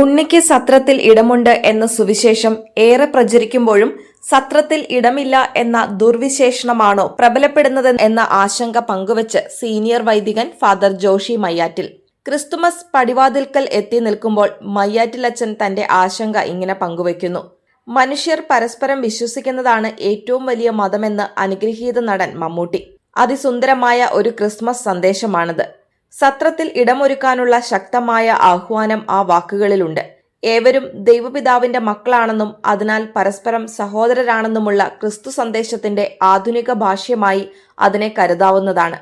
ഉണ്ണിക്ക് സത്രത്തിൽ ഇടമുണ്ട് എന്ന സുവിശേഷം ഏറെ പ്രചരിക്കുമ്പോഴും സത്രത്തിൽ ഇടമില്ല എന്ന ദുർവിശേഷണമാണോ പ്രബലപ്പെടുന്നത് എന്ന ആശങ്ക പങ്കുവച്ച് സീനിയർ വൈദികൻ ഫാദർ ജോഷി മയ്യാറ്റിൽ. ക്രിസ്തുമസ് പടിവാതിൽക്കൽ എത്തി നിൽക്കുമ്പോൾ മയ്യാറ്റിൽ അച്ഛൻ തന്റെ ആശങ്ക ഇങ്ങനെ പങ്കുവയ്ക്കുന്നു. മനുഷ്യർ പരസ്പരം വിശ്വസിക്കുന്നതാണ് ഏറ്റവും വലിയ മതമെന്ന് അനുഗ്രഹീത നടൻ മമ്മൂട്ടി. അതിസുന്ദരമായ ഒരു ക്രിസ്മസ് സന്ദേശമാണിത്. സത്രത്തിൽ ഇടമൊരുക്കാനുള്ള ശക്തമായ ആഹ്വാനം ആ വാക്കുകളിലുണ്ട്. ഏവരും ദൈവപിതാവിന്റെ മക്കളാണെന്നും അതിനാൽ പരസ്പരം സഹോദരരാണെന്നുമുള്ള ക്രിസ്തു സന്ദേശത്തിന്റെ ആധുനിക ഭാഷ്യമായി അതിനെ കരുതാവുന്നതാണ്.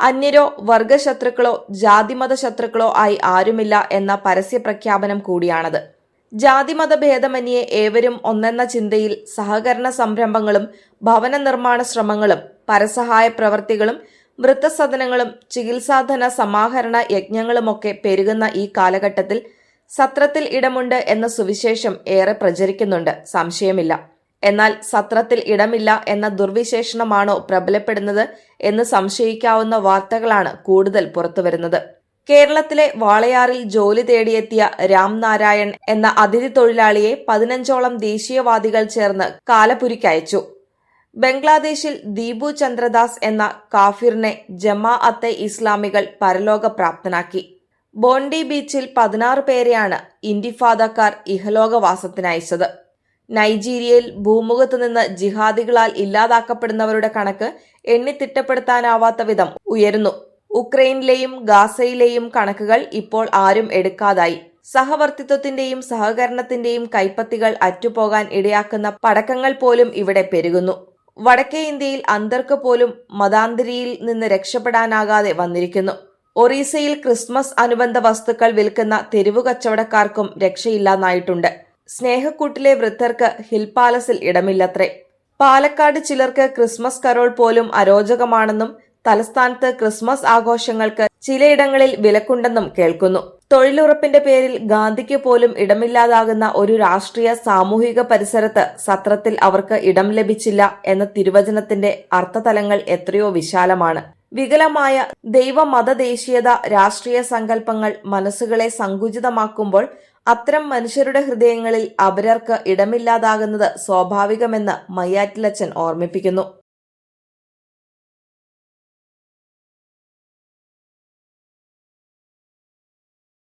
അന്യരോ വർഗശത്രുക്കളോ ജാതിമത ശത്രുക്കളോ ആയി ആരുമില്ല എന്ന പരസ്യ പ്രഖ്യാപനം കൂടിയാണത്. ജാതിമത ഭേദമന്യേ ഏവരും ഒന്നെന്ന ചിന്തയിൽ സഹകരണ സംരംഭങ്ങളും ഭവന നിർമ്മാണ ശ്രമങ്ങളും പരസഹായ പ്രവർത്തികളും വൃത്തസദനങ്ങളും ചികിത്സാധന സമാഹരണ യജ്ഞങ്ങളുമൊക്കെ പെരുകുന്ന ഈ കാലഘട്ടത്തിൽ സത്രത്തിൽ ഇടമുണ്ട് എന്ന സുവിശേഷം ഏറെ പ്രചരിക്കുന്നുണ്ട്. സംശയമില്ല. എന്നാൽ സത്രത്തിൽ ഇടമില്ല എന്ന ദുർവിശേഷണമാണോ പ്രബലപ്പെടുന്നത് എന്ന് സംശയിക്കാവുന്ന വാർത്തകളാണ് കൂടുതൽ പുറത്തുവരുന്നത്. കേരളത്തിലെ വാളയാറിൽ ജോലി തേടിയെത്തിയ രാംനാരായൺ എന്ന അതിഥി തൊഴിലാളിയെ പതിനഞ്ചോളം ദേശീയവാദികൾ ചേർന്ന് കാലപുരിക്കയച്ചു ബംഗ്ലാദേശിൽ ദീപു ചന്ദ്രദാസ് എന്ന കാഫിറിനെ ജമാ അത്തെ ഇസ്ലാമികൾ പരലോകപ്രാപ്തനാക്കി. ബോണ്ടി ബീച്ചിൽ പതിനാറ് പേരെയാണ് ഇന്റിഫാദക്കാർ ഇഹലോകവാസത്തിനയച്ചത് നൈജീരിയയിൽ ഭൂമുഖത്ത് നിന്ന് ജിഹാദികളാൽ ഇല്ലാതാക്കപ്പെടുന്നവരുടെ കണക്ക് എണ്ണിത്തിട്ടപ്പെടുത്താനാവാത്ത വിധം ഉയരുന്നു. ഉക്രൈനിലെയും ഗാസയിലെയും കണക്കുകൾ ഇപ്പോൾ ആരും എടുക്കാതായി. സഹവർത്തിത്വത്തിന്റെയും സഹകരണത്തിന്റെയും കൈപ്പത്തികൾ അറ്റുപോകാൻ ഇടയാക്കുന്ന പടക്കങ്ങൾ പോലും ഇവിടെ പെരുകുന്നു. വടക്കേ ഇന്ത്യയിൽ അന്തർക്ക് പോലും മതാന്തരിയിൽ നിന്ന് രക്ഷപ്പെടാനാകാതെ വന്നിരിക്കുന്നു. ഒറീസയിൽ ക്രിസ്മസ് അനുബന്ധ വസ്തുക്കൾ വിൽക്കുന്ന തെരുവു കച്ചവടക്കാർക്കും രക്ഷയില്ലാന്നായിട്ടുണ്ട്. സ്നേഹക്കൂട്ടിലെ വൃദ്ധർക്ക് ഹിൽ പാലസിൽ ഇടമില്ലത്രേ. പാലക്കാട് ചിലർക്ക് ക്രിസ്മസ് കരോൾ പോലും അരോചകമാണെന്നും തലസ്ഥാനത്ത് ക്രിസ്മസ് ആഘോഷങ്ങൾക്ക് ചിലയിടങ്ങളിൽ വിലക്കുണ്ടെന്നും കേൾക്കുന്നു. തൊഴിലുറപ്പിന്റെ പേരിൽ ഗാന്ധിക്ക് പോലും ഇടമില്ലാതാകുന്ന ഒരു രാഷ്ട്രീയ സാമൂഹിക പരിസരത്ത് സത്രത്തിൽ അവർക്ക് ഇടം ലഭിച്ചില്ല എന്ന തിരുവചനത്തിന്റെ അർത്ഥതലങ്ങൾ എത്രയോ വിശാലമാണ്. വികലമായ ദൈവമതദേശീയത രാഷ്ട്രീയ സങ്കല്പങ്ങൾ മനസ്സുകളെ സങ്കുചിതമാക്കുമ്പോൾ അത്തരം മനുഷ്യരുടെ ഹൃദയങ്ങളിൽ അപരർക്ക് ഇടമില്ലാതാകുന്നത് സ്വാഭാവികമെന്ന് മയ്യാറ്റിലച്ചൻ ഓർമ്മിപ്പിക്കുന്നു.